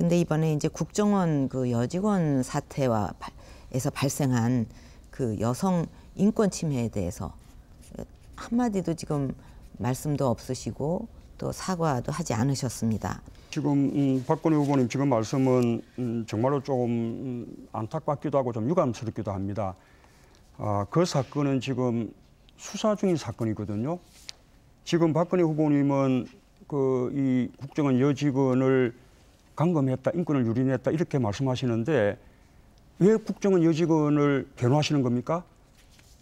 근데 이번에 이제 국정원 그 여직원 사태와 발- 에서 발생한 그 여성 인권 침해에 대해서 한마디도 지금 말씀도 없으시고 또 사과도 하지 않으셨습니다. 지금 음, 박건희 후보님 지금 말씀은 음, 정말로 조금 음, 안타깝기도 하고 좀 유감스럽기도 합니다. 아, 그 사건은 지금 수사 중인 사건이거든요. 지금 박근혜 후보님은 그 이 국정원 여직원을 감금했다, 인권을 유린했다 이렇게 말씀하시는데 왜 국정원 여직원을 변호하시는 겁니까?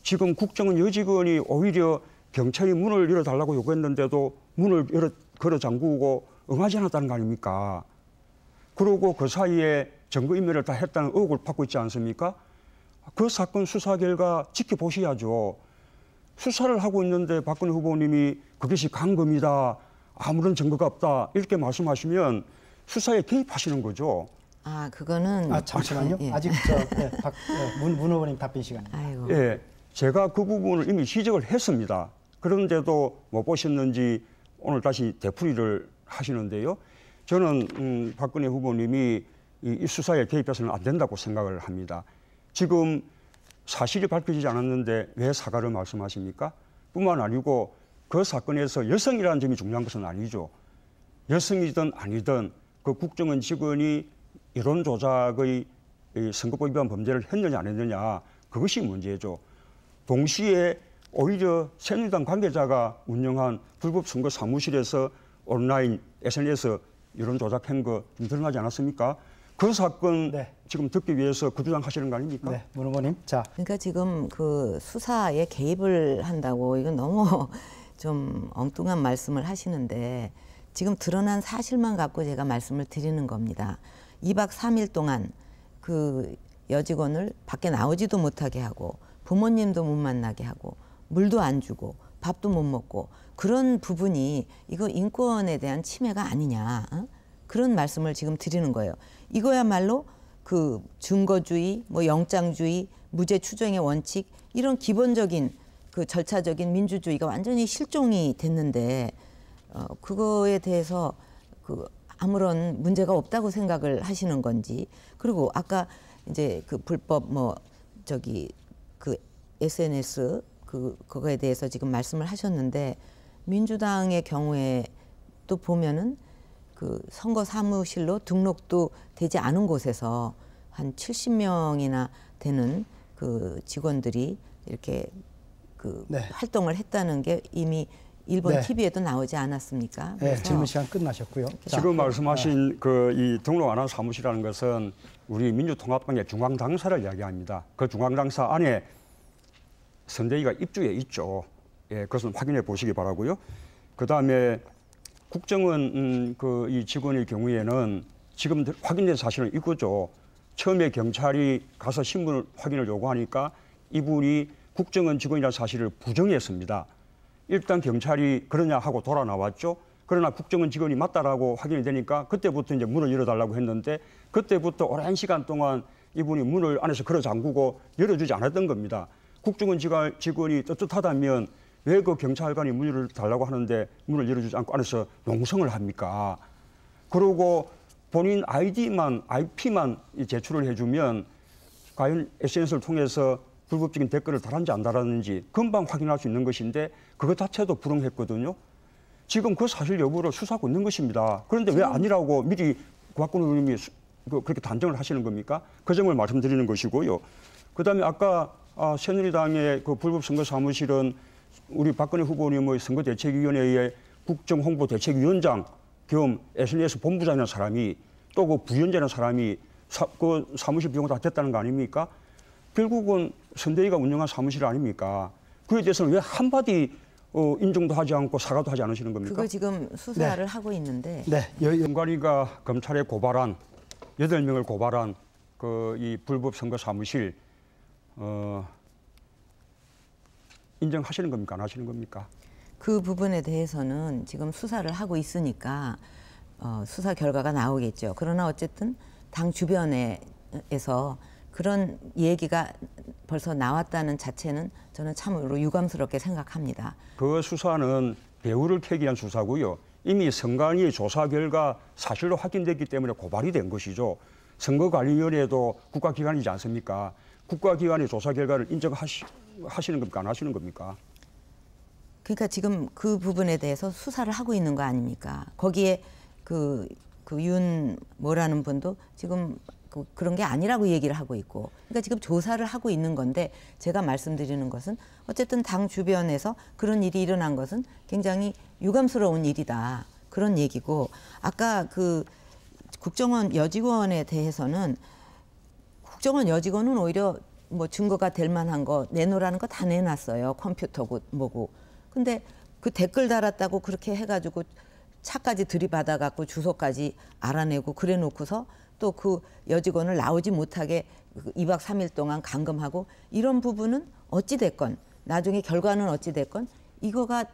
지금 국정원 여직원이 오히려 경찰이 문을 열어달라고 요구했는데도 문을 열어 걸어 잠그고 응하지 않았다는 거 아닙니까? 그러고 그 사이에 증거인멸을 다 했다는 의혹을 받고 있지 않습니까? 그 사건 수사 결과 지켜보셔야죠. 수사를 하고 있는데 박근혜 후보님이 그것이 감금이다, 아무런 증거가 없다 이렇게 말씀하시면 수사에 개입하시는 거죠. 아 그거는 아 잠시만요. 예. 아직 저 네, 박, 네, 문, 문 후보님 답변 시간입니다. 아이고 예, 제가 그 부분을 이미 지적을 했습니다. 그런데도 못 보셨는지 오늘 다시 되풀이를 하시는데요. 저는 음, 박근혜 후보님이 이, 이 수사에 개입해서는 안 된다고 생각을 합니다. 지금 사실이 밝혀지지 않았는데 왜 사과를 말씀하십니까? 뿐만 아니고 그 사건에서 여성이라는 점이 중요한 것은 아니죠. 여성이든 아니든 그 국정원 직원이 이론 조작의 이 선거법 위반 범죄를 했느냐 안 했느냐 그것이 문제죠. 동시에 오히려 새누리당 관계자가 운영한 불법 선거 사무실에서 온라인 SNS 이런 조작한 거 좀 드러나지 않았습니까? 그 사건 네. 지금 듣기 위해서 그 주장하시는 거 아닙니까? 네, 문 후보님. 자, 그러니까 지금 그 수사에 개입을 한다고 이건 너무 좀 엉뚱한 말씀을 하시는데 지금 드러난 사실만 갖고 제가 말씀을 드리는 겁니다. 2박 3일 동안 그 여직원을 밖에 나오지도 못하게 하고 부모님도 못 만나게 하고 물도 안 주고 밥도 못 먹고 그런 부분이 이거 인권에 대한 침해가 아니냐 어? 그런 말씀을 지금 드리는 거예요. 이거야말로 그 증거주의, 뭐 영장주의, 무죄 추정의 원칙 이런 기본적인 그 절차적인 민주주의가 완전히 실종이 됐는데 어, 그거에 대해서 그 아무런 문제가 없다고 생각을 하시는 건지 그리고 아까 이제 그 불법 뭐 저기 그 SNS 그 그거에 대해서 지금 말씀을 하셨는데 민주당의 경우에 또 보면은 그 선거 사무실로 등록도 되지 않은 곳에서 한 70명이나 되는 그 직원들이 이렇게 그 네. 활동을 했다는 게 이미 일본 네. TV에도 나오지 않았습니까? 네, 질문 시간 끝나셨고요. 자, 지금 말씀하신 그이 등록 안 한 사무실이라는 것은 우리 민주통합당의 중앙당사를 이야기합니다. 그 중앙당사 안에 선대위가 입주해 있죠. 예, 그것은 확인해 보시기 바라고요. 그 다음에 국정원 음, 그이 직원의 경우에는 지금 확인된 사실은 이거죠. 처음에 경찰이 가서 신분 확인을 요구하니까 이분이 국정원 직원이라는 사실을 부정했습니다. 일단 경찰이 그러냐 하고 돌아 나왔죠. 그러나 국정원 직원이 맞다라고 확인이 되니까 그때부터 이제 문을 열어달라고 했는데 그때부터 오랜 시간 동안 이분이 문을 안에서 걸어 잠그고 열어주지 않았던 겁니다. 국정원 직원- 직원이 떳떳하다면 왜 그 경찰관이 문을 열어달라고 하는데 문을 열어주지 않고 안에서 농성을 합니까? 그리고 본인 아이디만 IP만 제출을 해주면 과연 SNS를 통해서 불법적인 댓글을 달았는지 안 달았는지 금방 확인할 수 있는 것인데 그것 자체도 불응했거든요. 지금 그 사실 여부를 수사하고 있는 것입니다. 그런데 왜 아니라고 미리 박근혜 의원님이 수- 그- 그렇게 단정을 하시는 겁니까? 그 점을 말씀드리는 것이고요. 그다음에 아까 아, 새누리당의 그 불법 선거 사무실은 우리 박근혜 후보님의 선거대책위원회의 국정홍보대책위원장 겸 SNS 본부장이라는 사람이 또 그 부위원장이라는 사람이 사, 그 사무실 비용 다 됐다는 거 아닙니까? 결국은 선대위가 운영한 사무실 아닙니까? 그에 대해서는 왜 한마디 어, 인정도 하지 않고 사과도 하지 않으시는 겁니까? 그거 지금 수사를 하고 있는데 네, 선관위가 검찰에 고발한 여덟 명을 고발한 그 이 불법 선거 사무실 어, 인정하시는 겁니까? 안 하시는 겁니까? 그 부분에 대해서는 지금 수사를 하고 있으니까 어, 수사 결과가 나오겠죠. 그러나 어쨌든 당 주변에서 그런 얘기가 벌써 나왔다는 자체는 저는 참으로 유감스럽게 생각합니다. 그 수사는 배우를 캐기 위한 수사고요. 이미 선관위 조사 결과 사실로 확인됐기 때문에 고발이 된 것이죠. 선거관리위원회도 국가기관이지 않습니까? 국가기관의 조사 결과를 인정하시는 겁니까? 안 하시는 겁니까? 그러니까 지금 그 부분에 대해서 수사를 하고 있는 거 아닙니까? 거기에 그, 그 윤 뭐라는 분도 지금 그, 그런 게 아니라고 얘기를 하고 있고. 그러니까 지금 조사를 하고 있는 건데 제가 말씀드리는 것은 어쨌든 당 주변에서 그런 일이 일어난 것은 굉장히 유감스러운 일이다. 그런 얘기고 아까 그 국정원 여직원에 대해서는 국정원 여직원은 오히려 뭐 증거가 될 만한 거 내놓으라는 거 다 내놨어요. 컴퓨터고 뭐고. 근데 그 댓글 달았다고 그렇게 해가지고 차까지 들이받아 갖고 주소까지 알아내고 그래 놓고서 또 그 여직원을 나오지 못하게 그 2박 3일 동안 감금하고 이런 부분은 어찌 됐건 나중에 결과는 어찌 됐건 이거가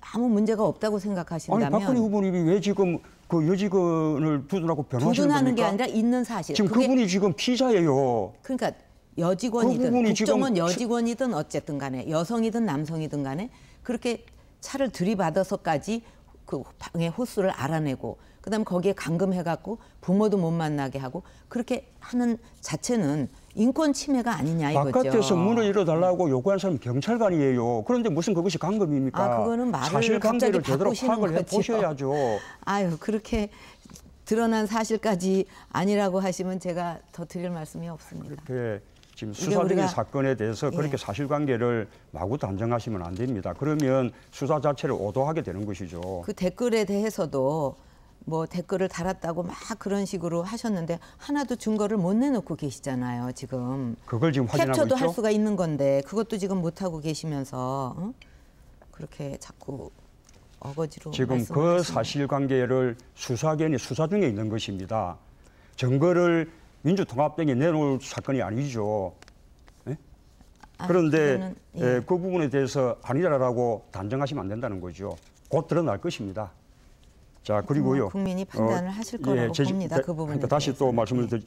아무 문제가 없다고 아니 생각하신다면 박근혜 후보님이 왜 지금 그 여직원을 두둔하고 변호하시는 두둔하는 게 겁니까? 아니라 있는 사실. 지금 그분이 지금 피자예요. 그러니까 그 여직원이든 부분이 국정원 여직원이든 어쨌든 간에 여성이든 남성이든 간에 그렇게 차를 들이받아서까지 그 방의 호수를 알아내고 그다음 거기에 감금해 갖고 부모도 못 만나게 하고 그렇게 하는 자체는 인권 침해가 아니냐 이거죠. 바깥에서 문을 열어달라고 요구한 사람이 경찰관이에요. 그런데 무슨 그것이 감금입니까? 아, 그거는 말을 사실관계를 제대로 파악을 거죠. 해보셔야죠. 아유 그렇게 드러난 사실까지 아니라고 하시면 제가 더 드릴 말씀이 없습니다. 그 지금 수사 중인 사건에 대해서 그렇게 예. 사실관계를 마구 단정하시면 안 됩니다. 그러면 수사 자체를 오도하게 되는 것이죠. 그 댓글에 대해서도 뭐 댓글을 달았다고 막 그런 식으로 하셨는데 하나도 증거를 못 내놓고 계시잖아요 지금 그걸 지금 확인하고 캡처도 있죠. 할 수가 있는 건데 그것도 지금 못 하고 계시면서 어? 그렇게 자꾸 어거지로 지금 그 사실관계를 수사견이 수사 중에 있는 것입니다. 증거를 민주통합당이 내놓을 사건이 아니죠. 아, 그런데 그거는, 예. 예, 그 부분에 대해서 아니라고 단정하시면 안 된다는 거죠. 곧 드러날 것입니다. 자 그리고요. 뭐 국민이 판단을 하실 거라고 봅니다. 그 부분에 그러니까 다시 또. 말씀을 예. 드리